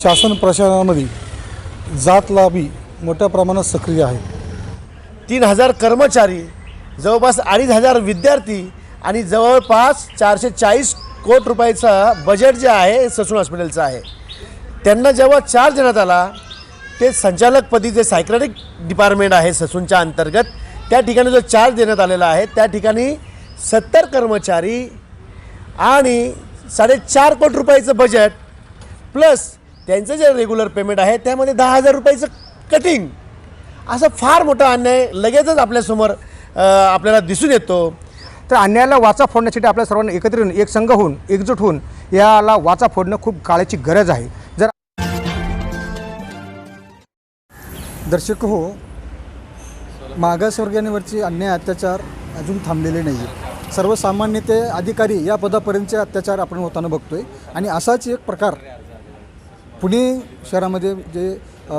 शासन प्रशासनामध्ये जात लाभी मोठ्या प्रमाणात सक्रिय आहे. तीन हजार कर्मचारी जवळपास अडीच हजार विद्यार्थी आणि जवळपास चारशे चाळीस कोट रुपयाचा बजेट जे आहे ससून हॉस्पिटलचं आहे. त्यांना जेव्हा चार्ज देण्यात आला ते संचालकपदी जे सायक्रॅटिक डिपार्टमेंट आहे ससूनच्या अंतर्गत त्या ठिकाणी जो चार्ज देण्यात आलेला आहे त्या ठिकाणी सत्तर कर्मचारी आणि साडेचार कोटी रुपयाचं बजेट प्लस त्यांचं जे रेग्युलर पेमेंट आहे त्यामध्ये दहा हजार रुपयाचं कटिंग असं फार मोठा अन्याय लगेचच आपल्यासमोर आपल्याला दिसून येतो. तर अन्यायाला वाचा फोडण्यासाठी आपल्या सर्वांना एकत्र येऊन एक संघ होऊन एकजूट होऊन याला वाचा फोडणं खूप काळाची गरज आहे. जर दर्शक हो मागासवर्गीयांवरचे अन्याय अत्याचार अजून थांबलेले नाही आहेत सर्वसामान्य ते अधिकारी या पदापर्यंतचे अत्याचार आपण होताना बघतोय. आणि असाच एक प्रकार पुणे शहरामध्ये जे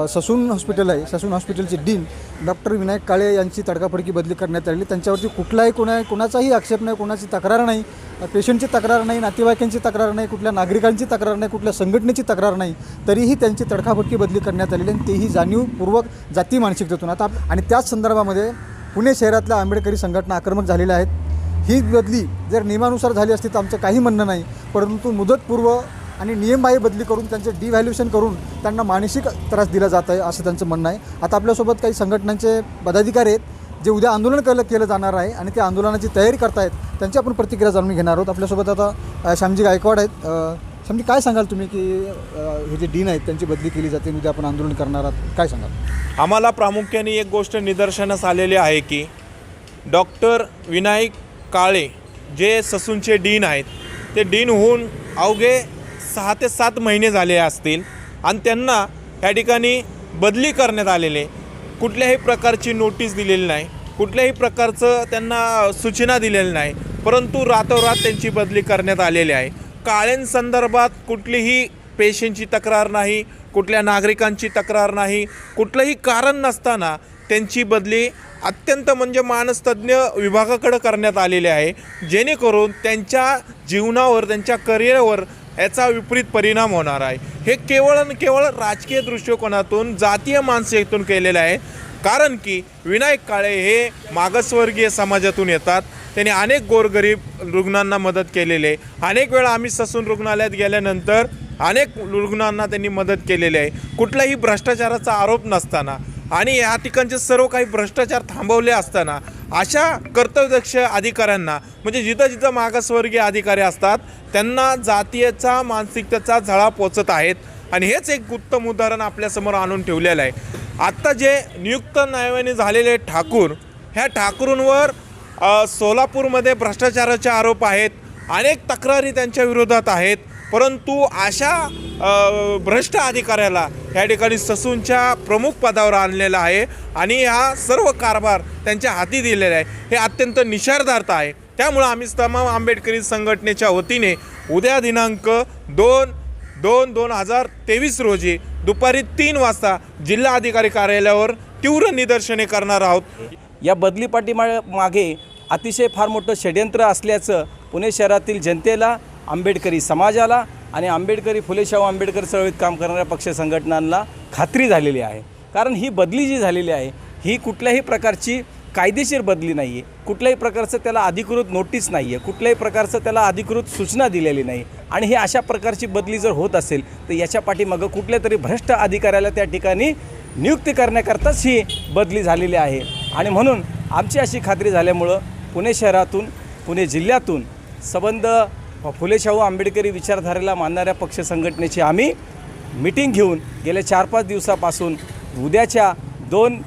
ससून हॉस्पिटल आहे ससून हॉस्पिटलचे डीन डॉक्टर विनायक काळे यांची तडकाफडकी बदली करण्यात आली त्यांच्यावरती कुठलाही कोणा कोणाचाही आक्षेप नाही कोणाची तक्रार नाही पेशंटची तक्रार नाही नातेवाईकांची तक्रार नाही कुठल्या नागरिकांची तक्रार नाही कुठल्या संघटनेची तक्रार नाही तरीही त्यांची तडकाफडकी बदली करण्यात आलेली आणि तेही जाणीवपूर्वक जाती मानसिकतेतून. आता आणि त्याच संदर्भामध्ये पुणे शहरातल्या आंबेडकरी संघटना आक्रमक झालेल्या आहेत. ही बदली जर नियमानुसार झाली असती तर आमचं काही म्हणणं नाही परंतु मुदतपूर्व आणि नियमबाह्य बदली करून त्यांचे डिव्हॅल्युएशन करून त्यांना मानसिक त्रास दिला जात आहे असं त्यांचं म्हणणं आहे. आता आपल्यासोबत काही संघटनांचे पदाधिकारी आहेत जे उद्या आंदोलन केलं केलं जाणार आहे आणि त्या आंदोलनाची तयारी करतायत त्यांची आपण प्रतिक्रिया जाणून घेणार आहोत. आपल्यासोबत आता श्यामजी गायकवाड आहेत. श्यामजी काय सांगाल तुम्ही की हे जे डीन आहेत त्यांची बदली केली जाते उद्या आपण आंदोलन करणार आहात? काय सांगाल? आम्हाला प्रामुख्याने एक गोष्ट निदर्शनास आलेली आहे की डॉक्टर विनायक काळे जे ससूनचे डीन आहेत ते डीन होऊन अवघे सहा ते सात महिने झाले असतील आणि त्यांना या ठिकाणी बदली करण्यात आलेले. कुठल्याही प्रकारची नोटीस दिलेली नाही. कुठल्याही प्रकारचं त्यांना सूचना दिलेली नाही. परंतु रातोरात त्यांची बदली करण्यात आलेली आहे. काळ्यांसंदर्भात कुठलीही पेशंटची तक्रार नाही कुठल्या नागरिकांची तक्रार नाही कुठलंही कारण नसताना त्यांची बदली अत्यंत म्हणजे मानसतज्ञ विभागाकडं करण्यात आलेली आहे. जेणेकरून त्यांच्या जीवनावर त्यांच्या करिअरवर याचा विपरीत परिणाम होणार आहे. हे केवळ आणि केवळ राजकीय दृष्टिकोनातून जातीय मानसिकतेतून केलेलं आहे. कारण की विनायक काळे हे मागासवर्गीय समाजातून येतात. त्यांनी अनेक गोरगरीब रुग्णांना मदत केलेली आहे. अनेक वेळा आम्ही ससून रुग्णालयात गेल्यानंतर अनेक रुग्णांना त्यांनी मदत केलेली आहे. कुठल्याही भ्रष्टाचाराचा आरोप नसताना आणि या ठिकाणचे सर्व काही भ्रष्टाचार थांबवले असताना अशा कर्तव्यदक्ष अधिकाऱ्यांना म्हणजे जिथं जिथं मागासवर्गीय अधिकारी असतात त्यांना जातीयचा मानसिकतेचा झळा पोचत आहेत. आणि हेच एक उत्तम उदाहरण आपल्यासमोर आणून ठेवलेलं आहे. आत्ता जे नियुक्त न्यायालयाने झालेले ठाकूर ह्या ठाकूरंवर सोलापूरमध्ये भ्रष्टाचाराचे आरोप आहेत. अनेक तक्रारी त्यांच्या विरोधात आहेत. परंतु अशा भ्रष्ट अधिकाऱ्याला या ठिकाणी ससूनच्या प्रमुख पदावर आणलेला आहे आणि हा सर्व कारभार त्यांच्या हाती दिलेला आहे. हे अत्यंत निषार्धार्थ आहे. त्यामुळं आम्ही तमाम आंबेडकरी संघटनेच्या वतीने उद्या दिनांक दोन दोन दोन हजार तेवीस रोजी दुपारी तीन वाजता जिल्हाधिकारी कार्यालयावर तीव्र निदर्शने करणार आहोत. या बदली पाठीमा मागे अतिशय फार मोठं षड्यंत्र असल्याचं पुणे शहरातील जनतेला आंबेडकरी समाजाला आणि आंबेडकरी फुलेशाहू आंबेडकर चळवळीत काम करणाऱ्या पक्ष संघटनांना खात्री झालेली आहे. कारण ही बदली जी झालेली आहे ही कुठल्याही प्रकारची कायदेशीर बदली नाही आहे कुठल्याही प्रकारचं त्याला अधिकृत नोटीस नाही आहे कुठल्याही प्रकारचं त्याला अधिकृत सूचना दिलेली नाही. आणि ही अशा प्रकारची बदली जर होत असेल तर याच्या पाठीमागं कुठल्या तरी भ्रष्ट अधिकाऱ्याला त्या ठिकाणी नियुक्ती करण्याकरताच ही बदली झालेली आहे. आणि म्हणून आमची अशी खात्री झाल्यामुळं पुणे शहरातून पुणे जिल्ह्यातून संबंध फुले शाहू आंबेडकरी विचारधारेला मानणाऱ्या पक्ष संघटनेची आम्ही मिटिंग घेऊन गेल्या चार पाच दिवसापासून उद्याच्या दोन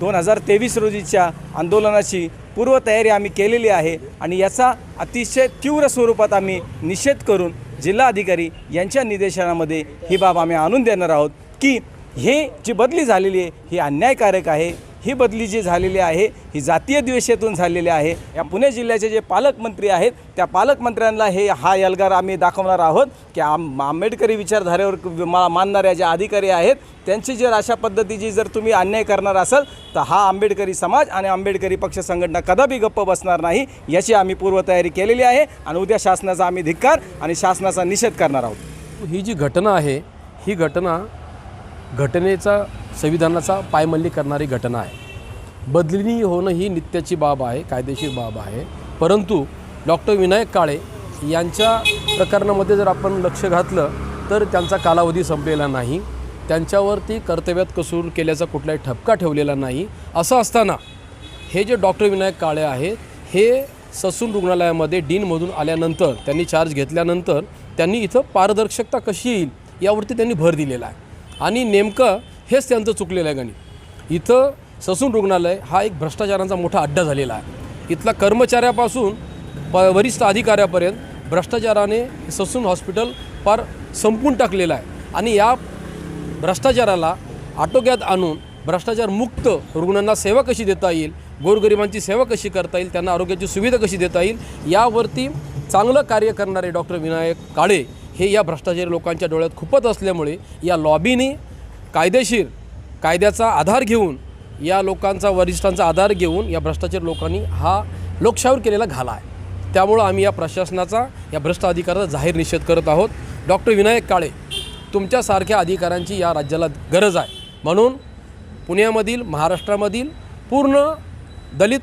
दोन हजार तेवीस रोजीच्या आंदोलनाची पूर्वतयारी आम्ही केलेली आहे आणि याचा अतिशय तीव्र स्वरूपात आम्ही निषेध करून जिल्हाधिकारी यांच्या निदेशनामध्ये ही बाब आम्ही आणून देणार आहोत की हे जी बदली झालेली आहे ही अन्यायकारक आहे ही बदली जी झालेली आहे ही जातीय द्वेषातून झालेली आहे. या पुणे जिल्ह्याचे जे पालकमंत्री आहेत त्या पालकमंत्र्यांना हे हा एल्गार आम्ही दाखवणार आहोत की आम आंबेडकरी विचारधारेवर मा मानणाऱ्या ज्या अधिकारी आहेत त्यांची जर अशा पद्धतीची जर तुम्ही अन्याय करणार असाल तर हा आंबेडकरी समाज आणि आंबेडकरी पक्ष संघटना कदापि गप्प बसणार नाही याची आम्ही पूर्वतयारी केलेली आहे आणि उद्या शासनाचा आम्ही धिक्कार आणि शासनाचा निषेध करणार आहोत. ही जी घटना आहे ही घटना घटनेचा संविधानाचा पायमल्ली करणारी घटना आहे. बदली होणं ही नित्याची बाब आहे कायदेशीर बाब आहे. परंतु डॉक्टर विनायक काळे यांच्या प्रकरणामध्ये जर आपण लक्ष घातलं तर त्यांचा कालावधी संपलेला नाही. त्यांच्यावरती कर्तव्यात कसूर केल्याचा कुठलाही ठपका ठेवलेला नाही. असं असताना हे जे डॉक्टर विनायक काळे आहेत हे ससून रुग्णालयामध्ये डीनमधून आल्यानंतर त्यांनी चार्ज घेतल्यानंतर त्यांनी इथं पारदर्शकता कशी येईल यावरती त्यांनी भर दिलेला आहे. आणि नेमकं हेच त्यांचं चुकलेलं आहे गणित. इथं ससून रुग्णालय हा एक भ्रष्टाचारांचा मोठा अड्डा झालेला आहे. इथला कर्मचाऱ्यापासून प वरिष्ठ अधिकाऱ्यापर्यंत भ्रष्टाचाराने ससून हॉस्पिटल फार संपून टाकलेलं आहे. आणि या भ्रष्टाचाराला आटोक्यात आणून भ्रष्टाचार मुक्त रुग्णांना सेवा कशी देता येईल गोरगरिबांची सेवा कशी करता येईल त्यांना आरोग्याची सुविधा कशी देता येईल यावरती चांगलं कार्य करणारे डॉक्टर विनायक काळे हे या भ्रष्टाचारी लोकांच्या डोळ्यात खुपत असल्यामुळे या लॉबीने कायदेशीर कायद्याचा आधार घेऊन या लोकांचा वरिष्ठांचा आधार घेऊन या भ्रष्टाचार लोकांनी हा लोकशाहीवर केलेला घाला आहे. त्यामुळं आम्ही या प्रशासनाचा या भ्रष्ट अधिकाराचा जाहीर निषेध करत आहोत. डॉक्टर विनायक काळे तुमच्यासारख्या अधिकाऱ्यांची या राज्याला गरज आहे. म्हणून पुण्यामधील महाराष्ट्रामधील पूर्ण दलित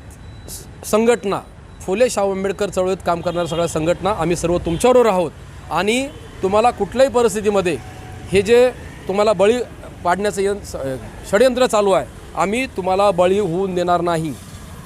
स- संघटना फुले शाहू आंबेडकर चळवळीत काम करणाऱ्या सगळ्या संघटना आम्ही सर्व तुमच्याबरोबर आहोत. आणि तुम्हाला कुठल्याही परिस्थितीमध्ये हे जे तुम्हाला बळी पाडण्याचं यं षडयंत्र चालू आहे. आम्ही तुम्हाला बळी होऊन देणार नाही.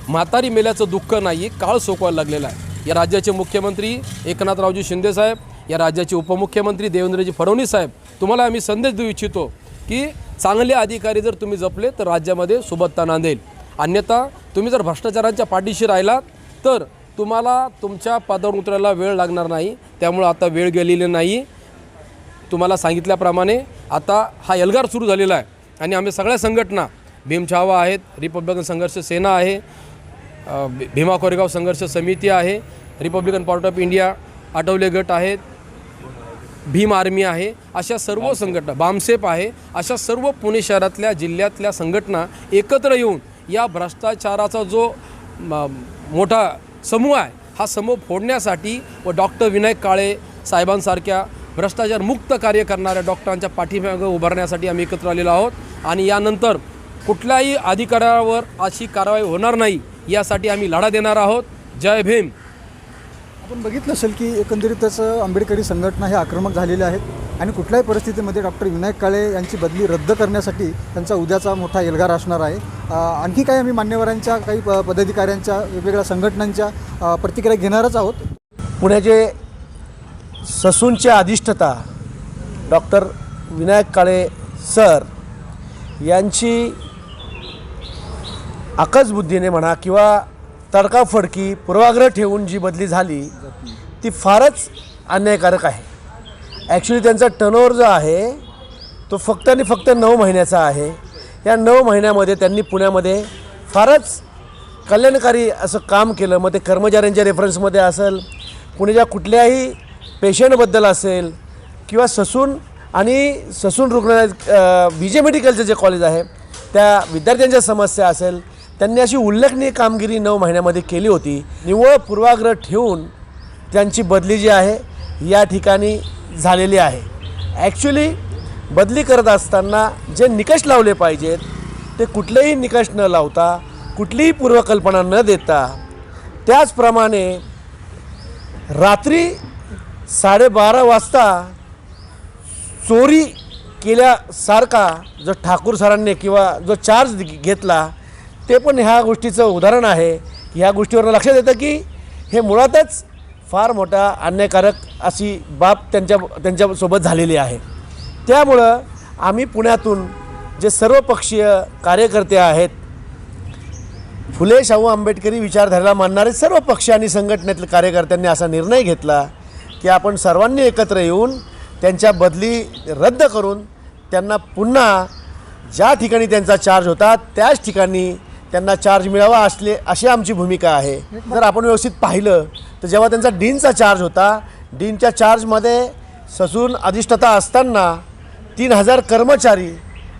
म्हातारी मेल्याचं दुःख नाही काळ सोकवायला लागलेला आहे. या राज्याचे मुख्यमंत्री एकनाथरावजी शिंदेसाहेब या राज्याचे उपमुख्यमंत्री देवेंद्रजी फडणवीस साहेब तुम्हाला आम्ही संदेश देऊ इच्छितो की चांगले अधिकारी जर तुम्ही जपले तर राज्यामध्ये सुबत्ता नांदेल. अन्यथा तुम्ही जर भ्रष्टाचारांच्या पाठीशी राहिलात तर तुम्हाला तुमच्या पदावर उतरायला वेळ लागणार नाही. त्यामुळं आता वेळ गेलेली नाही. तुम्हाला सांगितल्याप्रमाणे आता हा एल्गार सुरू झालेला आहे. आणि आम्ही सगळ्या संघटना भीम छावा आहेत रिपब्लिकन संघर्ष सेना आहे भीमा कोरेगाव संघर्ष समिती आहे Republican part of India Athawale गट आहेत भीम आर्मी आहे अशा सर्व संघटना बामसेप आहे अशा सर्व पुणे शहरातल्या जिल्ह्यातल्या संघटना एकत्र येऊन या भ्रष्टाचाराचा जो मोठा समूह आहे हा समूह फोडण्यासाठी व डॉक्टर विनायक काळे साहेबांसारख्या भ्रष्टाचार मुक्त कार्य करणाऱ्या डॉक्टरांच्या पाठीमागं उभारण्यासाठी आम्ही एकत्र आलेलो आहोत. आणि यानंतर कुठल्याही अधिकाऱ्यावर अशी कारवाई होणार नाही यासाठी आम्ही लढा देणार आहोत. जय भीम. आपण बघितलं असेल की एकंदरीतच आंबेडकरी संघटना हे आक्रमक झालेल्या आहेत आणि कुठल्याही परिस्थितीमध्ये डॉक्टर विनायक काळे यांची बदली रद्द करण्यासाठी त्यांचा उद्याचा मोठा एल्गार असणार आहे. आणखी काही आम्ही मान्यवरांच्या काही प पदाधिकाऱ्यांच्या वेगवेगळ्या संघटनांच्या प्रतिक्रिया घेणारच आहोत. पुण्याचे ससूनचे अधिष्ठता डॉक्टर विनायक काळे सर यांची आकसबुद्धीने म्हणा किंवा तडकाफडकी पूर्वाग्रह ठेवून जी बदली झाली ती फारच अन्यायकारक आहे. ॲक्च्युली त्यांचा टर्नओव्हर जो आहे तो फक्त आणि फक्त नऊ महिन्याचा आहे. या नऊ महिन्यामध्ये त्यांनी पुण्यामध्ये फारच कल्याणकारी असं काम केलं. मग ते कर्मचाऱ्यांच्या रेफरन्समध्ये असेल पुण्याच्या कुठल्याही पेशंटबद्दल असेल किंवा ससून आणि ससून रुग्णालय बी जे मेडिकलचं जे कॉलेज आहे त्या विद्यार्थ्यांच्या समस्या असेल त्यांनी अशी उल्लेखनीय कामगिरी नऊ महिन्यामध्ये केली होती. निव्वळ पूर्वाग्रह ठेवून त्यांची बदली जी आहे या ठिकाणी झालेली आहे. ॲक्च्युली बदली करत असताना जे निकष लावले पाहिजेत ते कुठलेही निकष न लावता कुठलीही पूर्वकल्पना न देता त्याचप्रमाणे रात्री साडेबारा वाजता चोरी केल्यासारखा जो ठाकूर सरांनी किंवा जो चार्ज घेतला ते पण ह्या गोष्टीचं उदाहरण आहे. ह्या गोष्टीवर लक्षात येतं की हे मुळातच फार मोठा अन्यायकारक अशी बाब त्यांच्या त्यांच्यासोबत झालेली आहे. त्यामुळं आम्ही पुण्यातून जे सर्वपक्षीय कार्यकर्ते आहेत फुले शाहू आंबेडकरी विचारधारेला मानणारे सर्व पक्ष आणि संघटनेतील कार्यकर्त्यांनी असा निर्णय घेतला की आपण सर्वांनी एकत्र येऊन त्यांच्या बदली रद्द करून त्यांना पुन्हा ज्या ठिकाणी त्यांचा चार्ज होता त्याच ठिकाणी त्यांना चार्ज मिळावा असले अशी आमची भूमिका आहे. जर आपण व्यवस्थित पाहिलं तर जेव्हा त्यांचा डीनचा चार्ज होता डीनच्या चार्जमध्ये ससून अधिष्ठता असताना तीन हजार कर्मचारी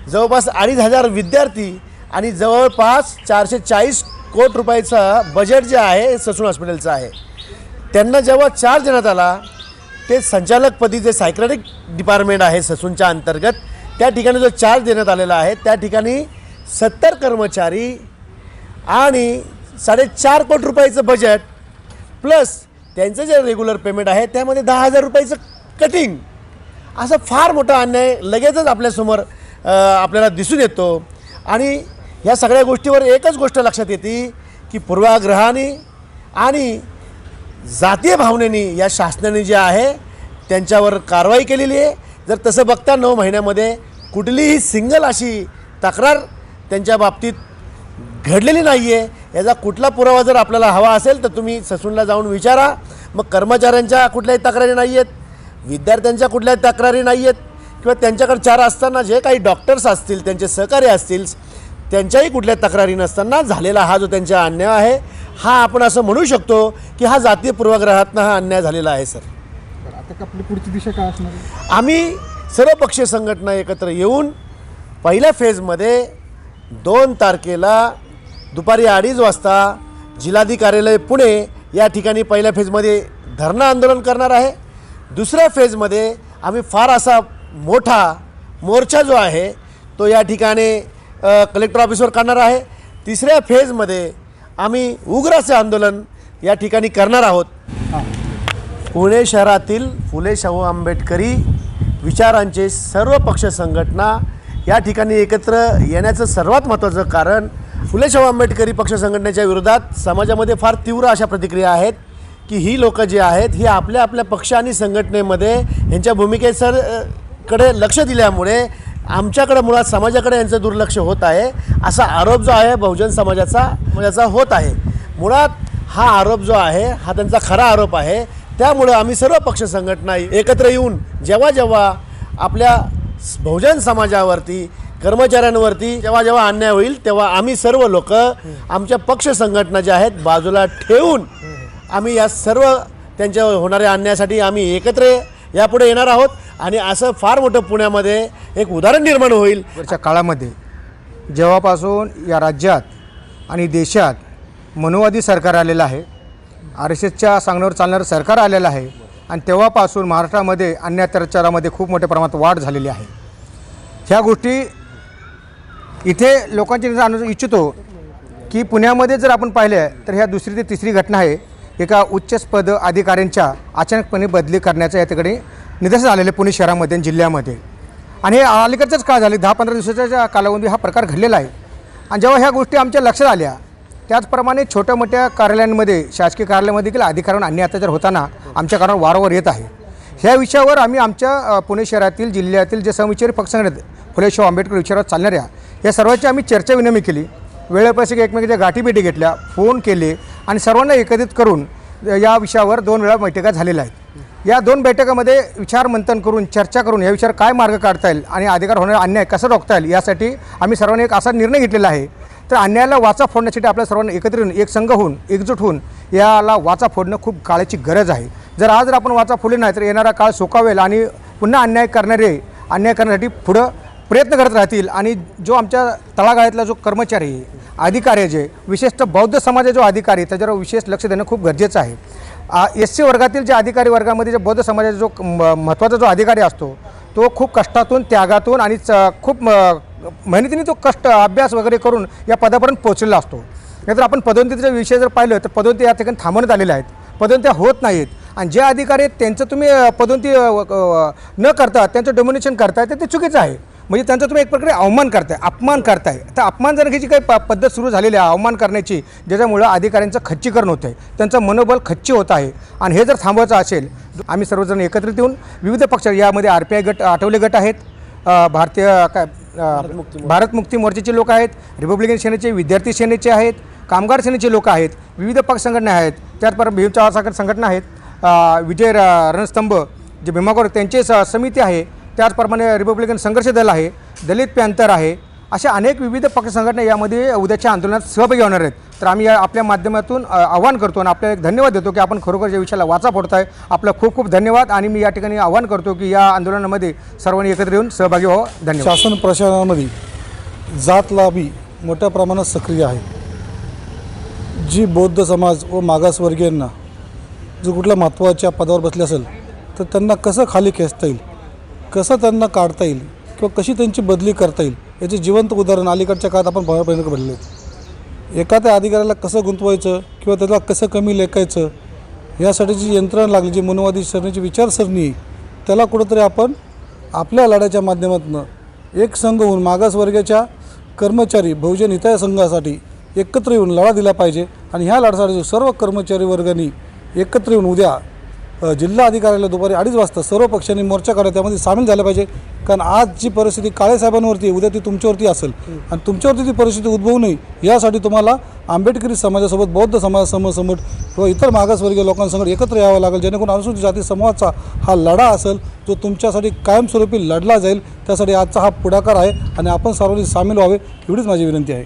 जवळपास अडीच हजार विद्यार्थी आणि जवळपास चारशे चाळीस कोट रुपयाचं बजेट जे आहे ससून हॉस्पिटलचं आहे. त्यांना जेव्हा चार्ज देण्यात आला ते संचालकपदी जे सायक्रॅटिक डिपार्टमेंट आहे ससूनच्या अंतर्गत त्या ठिकाणी जो चार्ज देण्यात आलेला आहे त्या ठिकाणी सत्तर कर्मचारी आणि साडेचार कोटी रुपयाचं बजेट प्लस त्यांचं जे रेग्युलर पेमेंट आहे त्यामध्ये दहा हजार रुपयाचं कटिंग असं फार मोठा अन्याय लगेचच आपल्यासमोर आपल्याला दिसून येतो. आणि ह्या सगळ्या गोष्टीवर एकच गोष्ट लक्षात येते की पूर्वाग्रहाने आणि जातीय भावनेने या शासनाने जे आहे त्यांच्यावर कारवाई केलेली आहे. जर तसं बघता नऊ महिन्यामध्ये कुठलीही सिंगल अशी तक्रार त्यांच्या बाबतीत घडलेली नाही आहे याचा कुठला पुरावा जर आपल्याला हवा असेल तर तुम्ही ससूनला जाऊन विचारा. मग कर्मचाऱ्यांच्या कुठल्याही तक्रारी नाही आहेत विद्यार्थ्यांच्या कुठल्याही तक्रारी नाही आहेत किंवा त्यांच्याकडे चार असताना जे काही डॉक्टर्स असतील त्यांचे सहकारी असतील त्यांच्याही कुठल्या तक्रारी नसताना झालेला हा जो त्यांचा अन्याय आहे हा आपण असं म्हणू शकतो की हा जातीय पूर्वग्रहातनं हा अन्याय झालेला आहे सर. आता आपली पुढची दिशा काय असणार आहे? आम्ही सर्व पक्षीय संघटना एकत्र येऊन पहिल्या फेजमध्ये दोन तारखेला दुपारी अडीच वाजता जिल्हाधिकारी कार्यालय पुणे या ठिकाणी पहिल्या फेजमध्ये धरणं आंदोलन करणार आहे. दुसऱ्या फेजमध्ये आम्ही फार असा मोठा मोर्चा जो आहे तो या ठिकाणी अ, कलेक्टर ऑफिसवर करणार आहे. तिसऱ्या फेजमध्ये आम्ही उग्र असे आंदोलन या ठिकाणी करणार आहोत. पुणे शहरातील फुले शाहू आंबेडकरी विचारांचे सर्व पक्ष संघटना या ठिकाणी एकत्र येण्याचं सर्वात महत्त्वाचं कारण फुले शाहू आंबेडकरी पक्ष संघटनेच्या विरोधात समाजामध्ये फार तीव्र अशा प्रतिक्रिया आहेत की ही लोकं जी आहेत ही आपल्या आपल्या पक्ष आणि संघटनेमध्ये यांच्या भूमिकेसरकडे लक्ष दिल्यामुळे आमच्याकडे मुळात समाजाकडे यांचं दुर्लक्ष होत आहे असा आरोप जो आहे बहुजन समाजाचा समाजाचा होत आहे. मुळात हा आरोप जो आहे हा त्यांचा खरा आरोप आहे. त्यामुळे आम्ही सर्व पक्ष संघटना एकत्र येऊन जेव्हा जेव्हा आपल्या बहुजन समाजावरती कर्मचाऱ्यांवरती जेव्हा जेव्हा अन्याय होईल तेव्हा आम्ही सर्व लोक आमच्या पक्ष संघटना ज्या आहेत बाजूला ठेवून आम्ही या सर्व त्यांच्या होणाऱ्या अन्यायासाठी आम्ही एकत्र यापुढे येणार आहोत. आणि असं फार मोठं पुण्यामध्ये एक उदाहरण निर्माण होईल. वरच्या काळामध्ये जेव्हापासून या राज्यात आणि देशात मनोवादी सरकार आलेलं आहे आर एस एसच्या सांगण्यावर चालणारं सरकार आलेलं आहे आणि तेव्हापासून महाराष्ट्रामध्ये अन्य अत्याचारामध्ये खूप मोठ्या प्रमाणात वाढ झालेली आहे. ह्या गोष्टी इथे लोकांची जाणू इच्छितो की पुण्यामध्ये जर आपण पाहिलं तर ह्या दुसरी ते तिसरी घटना आहे एका उच्चस्पद अधिकाऱ्यांच्या अचानकपणे बदली करण्याचा या ठिकाणी निदर्शन आलेलं आहे पुणे शहरामध्ये आणि जिल्ह्यामध्ये. आणि हे अलीकडचंच काळ झाले. दहा पंधरा दिवसाच्या कालावधी हा प्रकार घडलेला आहे. आणि जेव्हा ह्या गोष्टी आमच्या लक्षात आल्या त्याचप्रमाणे छोट्या मोठ्या कार्यालयांमध्ये शासकीय कार्यालयामध्ये देखील अधिकाऱ्यांना अन्य अत्याचार होताना आमच्या कानावर वारंवार येत आहे. ह्या विषयावर आम्ही आमच्या पुणे शहरातील जिल्ह्यातील जे समविचारी पक्षसंघटना फुले शाहू आंबेडकर विचारात चालणाऱ्या या सर्वांची आम्ही चर्चा विनमी केली. वेळेपासून एकमेकांच्या गाठीभेटी घेतल्या फोन केले आणि सर्वांना एकत्रित करून या विषयावर दोन वेळा बैठका झालेल्या आहेत. या दोन बैठकामध्ये विचारमंथन करून चर्चा करून या विषयावर काय मार्ग काढता येईल आणि अधिकार होणारा अन्याय कसा रोखता येईल यासाठी आम्ही सर्वांनी एक असा निर्णय घेतलेला आहे. तर अन्यायाला वाचा फोडण्यासाठी आपल्या सर्वांना एकत्र येऊन एक संघ होऊन एकजूट होऊन याला वाचा फोडणं खूप काळाची गरज आहे. जर आज जर आपण वाचा फोडली नाही तर येणारा काळ सोकावेल आणि पुन्हा अन्याय करणारे अन्याय करण्यासाठी पुढं प्रयत्न करत राहतील आणि जो आमच्या तळागाळातला जो कर्मचारी अधिकारी आहे जे विशेषतः बौद्ध समाजाचा जो अधिकारी आहे त्याच्यावर विशेष लक्ष देणं खूप गरजेचं आहे. एस सी वर्गातील जे अधिकारी वर्गामध्ये जे बौद्ध समाजाचा जो म- महत्त्वाचा जो अधिकारी असतो तो खूप कष्टातून त्यागातून आणि च- खूप म- मेहनतीने तो कष्ट अभ्यास वगैरे करून या पदापर्यंत पोहोचलेला असतो. नाहीतर आपण पदोन्नतीचा विषय जर पाहिलं तर पदोन्नती या ठिकाणी थांबवण्यात आलेल्या आहेत. पदोन्नत्या होत नाहीत. आणि जे अधिकारी आहेत त्यांचं तुम्ही पदोन्नती न करता त्यांचं डोमिनेशन करताय तर ते चुकीचं आहे. म्हणजे त्यांचा तुम्ही एक प्रकारे अवमान करताय अपमान करताय. तर अपमान करण्याची काही प पद्धत सुरू झालेली आहे अवमान करण्याची ज्याच्यामुळं अधिकाऱ्यांचं खच्चीकरण होतं आहे त्यांचं मनोबल खच्ची होत आहे. आणि हे जर थांबवायचं असेल आम्ही सर्वजण एकत्रित येऊन विविध पक्ष यामध्ये आर पी आय गट आठवले गट आहेत भारतीय काय भारत मुक्ती मोर्चाचे लोक आहेत रिपब्लिकन सेनेचे विद्यार्थी सेनेचे आहेत कामगार सेनेचे लोक आहेत विविध पक्ष संघटना आहेत त्याचप्रमाणे भीम चव्हाण संघटना आहेत विजय रणस्तंभ जे भीमागौर त्यांचे स समिती आहे त्याचप्रमाणे रिपब्लिकन संघर्ष दल आहे दलित पॅन्थर आहे अशा अनेक विविध पक्ष संघटना यामध्ये उद्याच्या आंदोलनात सहभागी होणार आहेत. तर आम्ही या आपल्या माध्यमातून आव्हान करतो आणि आपल्याला एक धन्यवाद देतो की आपण खरोखर या विषयाला वाचा फोडताय. आपला खूप खूप धन्यवाद आणि मी या ठिकाणी आव्हान करतो की या आंदोलनामध्ये सर्वांनी एकत्र येऊन सहभागी व्हावं. धन्यवाद. शासन प्रशासनामध्ये जात लाभी मोठ्या प्रमाणात सक्रिय आहे. जी बौद्ध समाज व मागासवर्गीयांना जर कुठल्या महत्त्वाच्या पदावर बसले असेल तर त्यांना कसं खाली खेचता येईल? कसं त्यांना काढता येईल किंवा कशी त्यांची बदली करता येईल याचे जिवंत उदाहरण अलीकडच्या काळात आपण बघायला भेटले एखाद्या अधिकाऱ्याला कसं गुंतवायचं किंवा त्याला कसं कमी लेखायचं यासाठी जी यंत्रणा लागली जी मनुवादी सरण्याची विचारसरणी त्याला कुठंतरी आपण आपल्या लढ्याच्या माध्यमातून एक संघ होऊन मागासवर्गाच्या कर्मचारी बहुजन हिताय संघासाठी एकत्र येऊन लढा दिला पाहिजे. आणि ह्या लढ्यासाठी सर्व कर्मचारी वर्गांनी एकत्र येऊन उद्या जिल्हा अधिकाऱ्याला दुपारी अडीच वाजता सर्व पक्षांनी मोर्चा काढा त्यामध्ये सामील झालं पाहिजे. कारण आज जी परिस्थिती काळेसाहेबांवरती उद्या ती तुमच्यावरती असेल. आणि तुमच्यावरती ती परिस्थिती उद्भवू नये यासाठी तुम्हाला आंबेडकरी समाजासोबत बौद्ध समाजासमोर समोर किंवा इतर मागासवर्गीय लोकांसमोर एकत्र यावं लागेल. जेणेकरून अनुसूचित जाती समूहाचा हा लढा असेल जो तुमच्यासाठी कायमस्वरूपी लढला जाईल. त्यासाठी आजचा हा पुढाकार आहे आणि आपण सर्वांनी सामील व्हावे एवढीच माझी विनंती आहे.